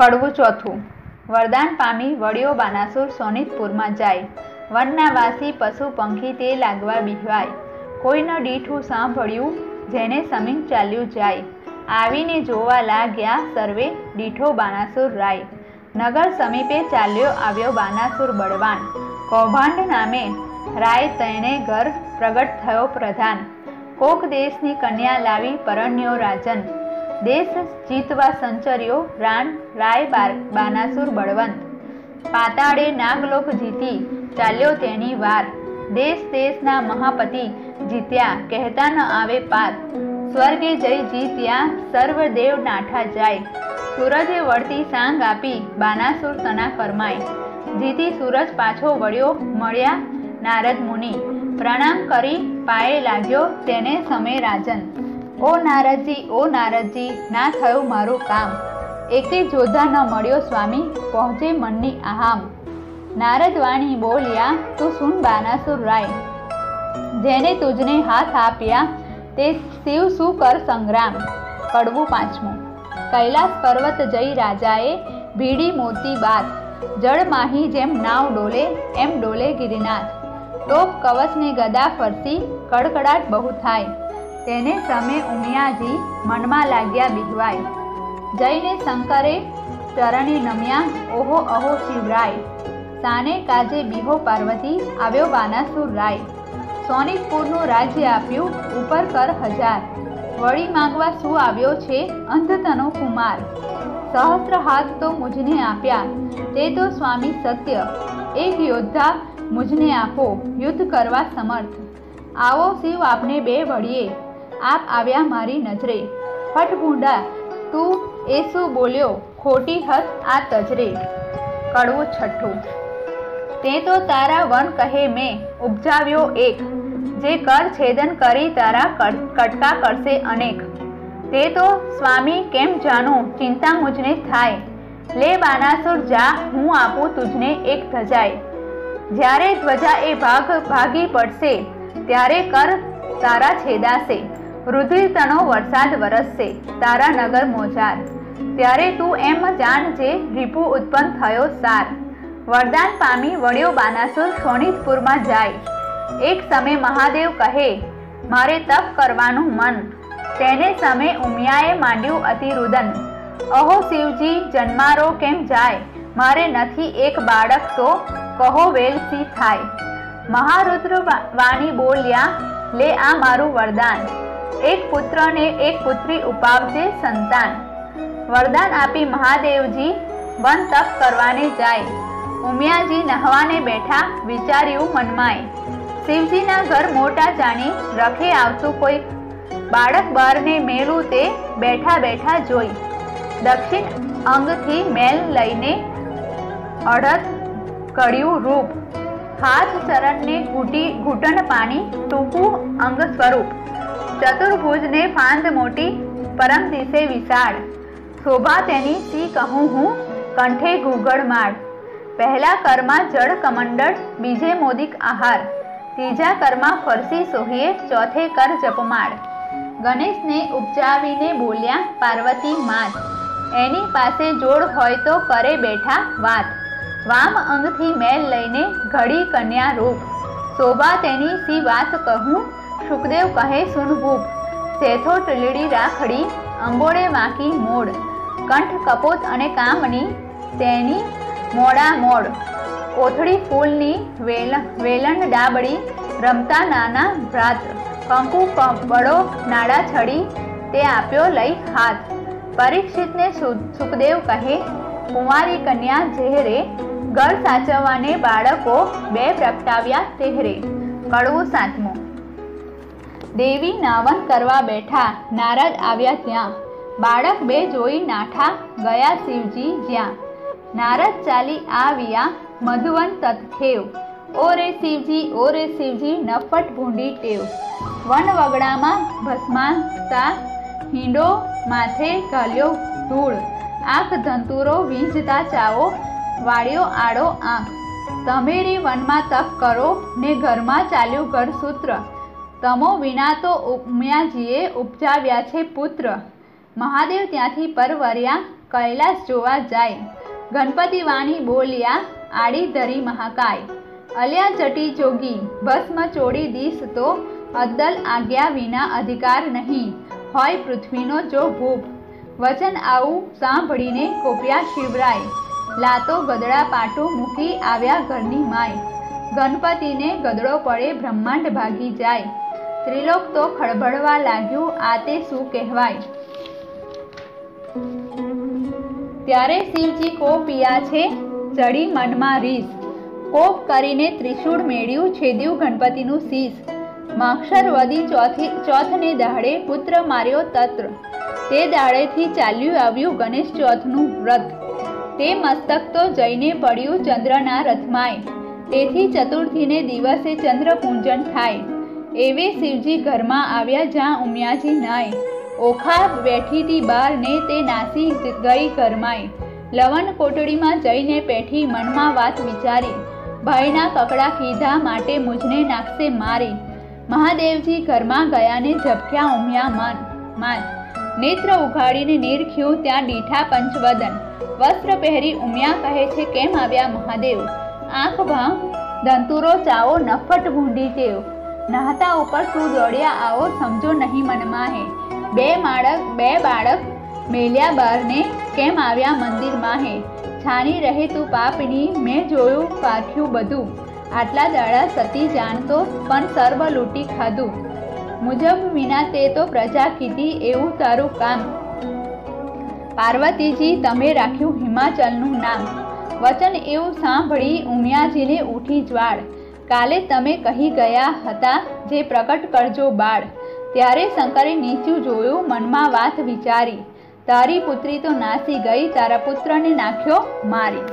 પડવું ચોથું. વરદાન પામી વળ્યો બાનાસુર સોનિતપુરમાં જાય. વનના વાસી પશુ પંખી તે લાગવા બિહવાય. કોઈનો દીઠું સાંભળ્યું જેને સમીન ચાલ્યું જાય. આવીને જોવા લાગ્યા સર્વે દીઠો બાનાસુર રાય. નગર સમીપે ચાલ્યો આવ્યો બાનાસુર બળવાન. કૌભાંડ નામે રાય તેણે ઘર પ્રગટ થયો પ્રધાન. કોક દેશની કન્યા લાવી પરણ્યો રાજન. દેશ જીતવા સંચર્યો રાણ રાય બાનાસુર બળવંત. પાતાળે નાગલોક જીતી, ચાલ્યો તેની વાર. દેશ દેશના મહાપતિ જીત્યા, કહેતા ન આવે પાર. સ્વર્ગે જઈ જીત્યા સર્વદેવ નાઠા જાય. સૂરજે વળતી સાંગ આપી, બાનાસુર તના કરમાય જીતી સૂરજ પાછો વળ્યો, મળ્યા નારદ મુનિ. પ્રણામ કરી, પાયે લાગ્યો, તેને સમે રાજન. ઓ નારદજી ઓ નારદજી, ના થયું મારું કામ. એકે જોધા ન મળ્યો સ્વામી, પહોંચે મનની આહામ. નારદ વાણી બોલ્યા, તું સુન બાનાસુર રાય. જેને તુજને હાથ આપ્યા, તે શિવ શું કર સંગ્રામ? કડવું પાંચમું. કૈલાસ પર્વત જઈ રાજાએ ભીડી મોતી બાત જળ માહી જેમ નાવ ડોલે, એમ ડોલે ગિરિનાથ ટોપ કવચને ગદા ફરતી, કડકડાટ બહુ થાય. તેને સમે ઉમિયાજી મનમાં લાગ્યા બિહવાય જઈને શંકરે ચરણે નમ્યા, ઓહો, અહો, શિવરાય. સાને કાજે બિહો પાર્વતી, આવ્યો બાનાસુર રાય. સોનિકપુરનું રાજ્ય આપ્યું, ઉપર કર હજાર. વળી માંગવા શું આવ્યો છે, અંધતનો કુમાર. સહસ્ર હાથ તો મુજને આપ્યા, તે તો સ્વામી સત્ય. એક યોદ્ધા મુજને આપો, યુદ્ધ કરવા સમર્થ. આવો શિવ આપને બે વળીએ. આપ આવ્યા મારી નજરે. ફટભૂંડા, તું એ શું બોલ્યો, ખોટી હત આ તજરે. કડવું છઠ્ઠું. તે તો તારા વન કહે મેં, ઉપજાવ્યો એક. જે કર છેદન કરી તારા કટકા કરશે અનેક. તે તો, સ્વામી, કેમ જાણું? ચિંતા મુજને થાય. લે બાનાસુર, જા, હું આપું તુજને એક ધજાય. જ્યારે ધ્વજા એ ભાગ, ભાગી પડશે, ત્યારે કર તારા છેદાશે. રુધિર વરસાદ વરસશે. તારા નગર મોજાર. ત્યારે તું એમ જાણ જે રીપુ ઉત્પન્ન થયો સાર. વરદાન પામી વળ્યો બાનાસુર શોણિતપુરમાં જાય. એક સમય મહાદેવ કહે, મારે તપ કરવાનું મન. તેને સમે ઉમિયાએ માંડ્યું અતિરુદન, અહો શિવજી, જન્મારો કેમ જાય? મારે નથી એક બાળક તો કહો વેલસી થાય? મહારુદ્ર વાણી બોલ્યા, લે આ મારું વરદાન. એક પુત્રને એક પુત્રી ઉપાવજે સંતાન. વરદાન આપી મહાદેવજી વન તપ કરવાને જાય. ઉમિયાજી નહવાને બેઠા વિચાર્યું મનમાય. શિવજીના ઘર મોટા જાણી રખે આવતું કોઈ. બાળક બારને મેળું તે બેઠા બેઠા જોઈ. દક્ષિણ અંગથી મેલ લઈને અડધ કડ્યું રૂપ. હાથ ચરણને ઘૂંટી ઘૂંટણ પાણી ટૂંકું અંગ સ્વરૂપ. ચતુર્ભુજને ફાંદ મોટી, પરમ દિશે વિશાળ. શોભા તેની સી કહું હું, કંઠે ગુગળ માળ. પહેલા કરમાં જળ કમંડળ, બીજે મોદિક આહાર. ત્રીજા કરમાં ફરસી સોહીએ, ચોથે કર જપમાળ. ગણેશને ઉપજાવીને બોલ્યા, પાર્વતી માત, એની પાસે જોડ હોય તો કરે બેઠા વાત. વામ અંગથી મેલ લઈને ઘડી કન્યા રૂપ. શોભા તેની સી વાત કહું સુખદેવ કહે સુનભૂપ. સેથો ટીલડી રાખડી, અંબોળે વાંકી મોડ. કંઠ કપોત અને કામની તેની મોડા મોડ. કોથળી ફૂલની વેલ, વેલણ ડાબડી રમતા નાના ભ્રાત. કંકુ બળો નાડા છડી, તે આપ્યો લઈ હાથ. પરીક્ષિતને સુખદેવ કહે, કુંવારી કન્યા જેહરે ઘર સાચવવાને બાળકો બે પ્રગટાવ્યા તેહરે. કડવું સાતમું. દેવી નાવન કરવા બેઠા, નારદ આવ્યા ત્યાં. બાળક બે જોઈ નાઠા ગયા શિવજી જ્યાં. નારદ ચાલી આવ્યા, મધુવન તત્ખેવ ઓ રે શિવજી ઓ રે શિવજી, નફટ ભૂંડી ટેવ. વન વગડામાં ભસ્માતા હિંડો માથે ઘલ્યો ધૂળ. આંખ ધંતુરો વીંજતા ચાવો, વાળ્યો આડો આંખ. તમેરી વનમાં તપ કરો ને ઘરમાં ચાલ્યું ઘરસૂત્ર તમો વિના તો ઉમિયાજીએ ઉપજાવ્યા છે પુત્ર. મહાદેવ ત્યાંથી પરવર્યા, કૈલાસ જોવા જાય. ગણપતિ વાણી બોલ્યા, આડી ધરી મહાકાય. અલ્યા ચટી જોગી ભસ્મ ચોડી દીશ તો અદ્દલ આજ્ઞા વિના અધિકાર નહીં. હોય પૃથ્વીનો જો ભૂપ. વચન આવું સાંભળીને કોપિયા શિવરાય. લાતો ગદડા પાટો મૂકી આવ્યા ઘરની માય. ગણપતિને ગદડો પડે બ્રહ્માંડ ભાગી જાય. ત્રિલોક તો ખળભળવા લાગ્યું, આ તે શું કહેવાય? ત્યારે શિવજી કોપિયા છે, ચડી મનમાં રીસ કોપ કરીને ત્રિશૂળ મેળ્યું, છેદ્યું ગણપતિનું શીશ. માક્ષર વદી ચોથી, ચોથને દાડે પુત્ર માર્યો તત્ર. તે દાડેથી ચાલ્યું આવ્યું ગણેશ ચોથનું વ્રત. તે મસ્તક તો જઈને પડ્યું ચંદ્રના રથમાય. તેથી ચતુર્થીને દિવસે ચંદ્ર પૂંજન થાય. એવે શિવજી ઘરમાં આવ્યા જ્યાં ઉમિયાજી નાય. ઓખા બેઠીથી બાર ને તે નાસી ગઈ ઘરમાય. લવન કોટડીમાં જઈને પેઠી મનમાં વાત વિચારી. ભાઈના કકડા કીધા માટે મુજને નાખશે મારી. મહાદેવજી ઘરમાં ગયાને ઝબક્યા ઉમિયા મન, માન. નેત્ર ઉઘાડીને નીરખ્યું ત્યાં દીઠા પંચવદન. વસ્ત્ર પહેરી ઉમિયા કહે છે, કેમ આવ્યા મહાદેવ? આંખ ભાંગ દંતુરો ચાવો, નફટ ભૂંડી તેવ. નહાતા ઉપર શું દોડ્યા આવો, સમજો નહીં મનમાં હે બે માળક, બે બાળક મેલ્યા બારને, કેમ આવ્યા મંદિરમાં હે છાની રહે તું પાપની, મેં જોયું પાખ્યું બધું. આટલા દાડા સતી જાણતો, પણ સર્વ લૂંટી ખાધું. મુજબ વિના તે તો પ્રજા કીધી એવું તારું કામ. પાર્વતીજી, તમે રાખ્યું હિમાચલનું નામ. વચન એવું સાંભળી ઉમિયાજીને ઉઠી જ્વાળ. કાલે તમે કહી ગયા હતા જે પ્રગટ કરજો બાળ. ત્યારે શંકરે નીચું જોયું, મનમાં વાત વિચારી. તારી પુત્રી તો નાસી ગઈ, તારા પુત્રને નાખ્યો મારી.